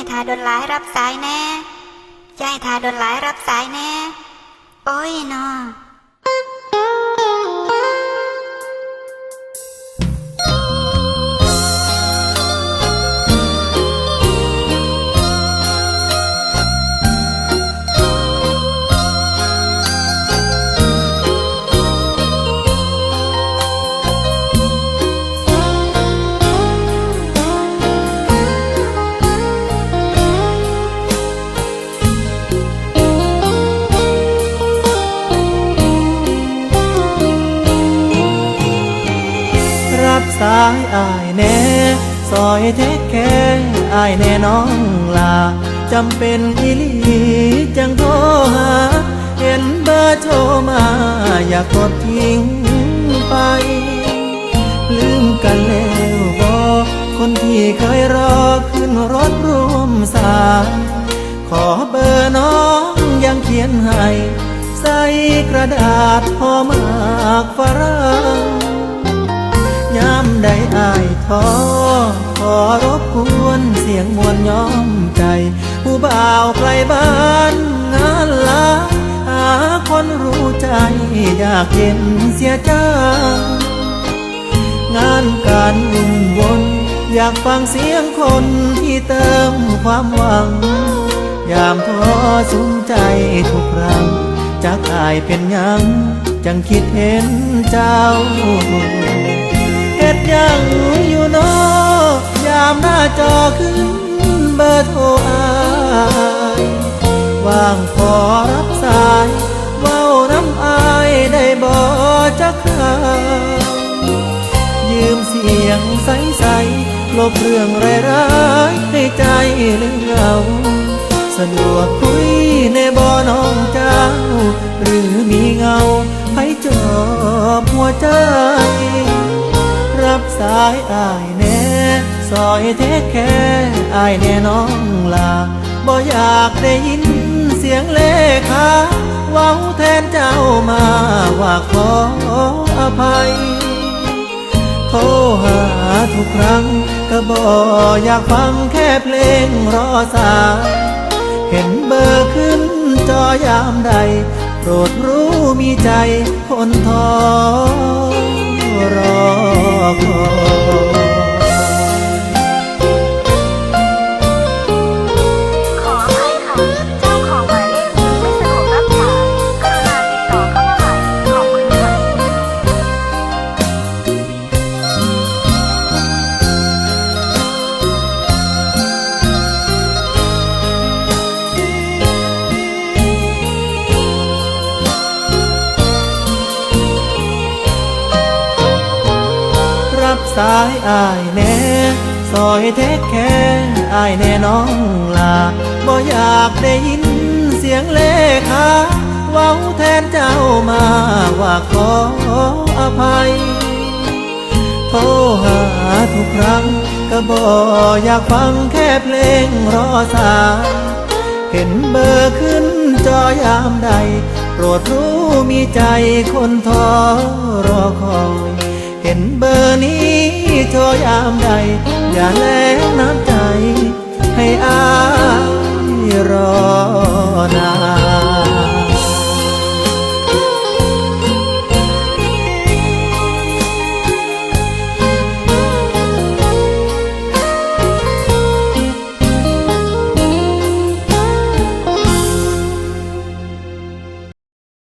ายทาดนหลายรับสายแน่ยายทาดนหลายรับสายแน่ โอ้ยนอายอายแน่ซอยเทคแค่อายแน่น้องลาจำเป็นอีลีจังโทรหา เห็นเบอร์โทรมา อยากกดทิ้งไป ลืมกันแล้วบอคนที่เคยรอขึ้นรถร่วมสาย ขอเบอร์น้องยังเขียนให้ ใส่กระดาษพอมากฝรั่งามใดอายท้อขอรบกวนเสียงมวลย้อมใจ ผู้บ่าวไกลบ้านงานลาหาคนรู้ใจอยากเห็นเสียจ้างานการวุ่นวนอยากฟังเสียงคนที่เติมความหวัง ยามท้อสุมใจทุกครั้งจากอายเป็นยัง จังคิดเห็นเจ้า ดยังอยู่นอยามหน้าจอขึ้นเบอร์โทรอายว่างขอรับสายเว้าน้ำอายได้บ่จักคราวยืมเสียงใสๆลบเรื่องร้ายๆให้ใจเลืมเหงาสะดวกคุยในบ่อน้องเจ้า หรือมีเงาให้จอบหัวใจ สายอายแน่ซอยเทคแค่อายแน่น้องลาบ่อยากได้ยินเสียงเลขาเว้าแทนเจ้ามาว่าขออภัยโทรหาทุกครั้งก็บ่อยากฟังแค่เพลงรอสายเห็นเบอร์ขึ้นจอยามใด โปรดรู้มีใจคนท้อรอ สายอายแน่ซอยเทคแค่อายแน่น้องลาบ่อยากได้ยินเสียงเลขาเว้าแทนเจ้ามาว่าขออภัยโทรหาทุกครั้งก็บ่อยากฟังแค่เพลงรอสายเห็นเบอร์ขึ้นจอยามใด โปรดรู้มีใจคนท้อรอคอย เห็นเบอร์นี้โทรยามใด อย่าแลงน้ำใจ ให้อายรอนาน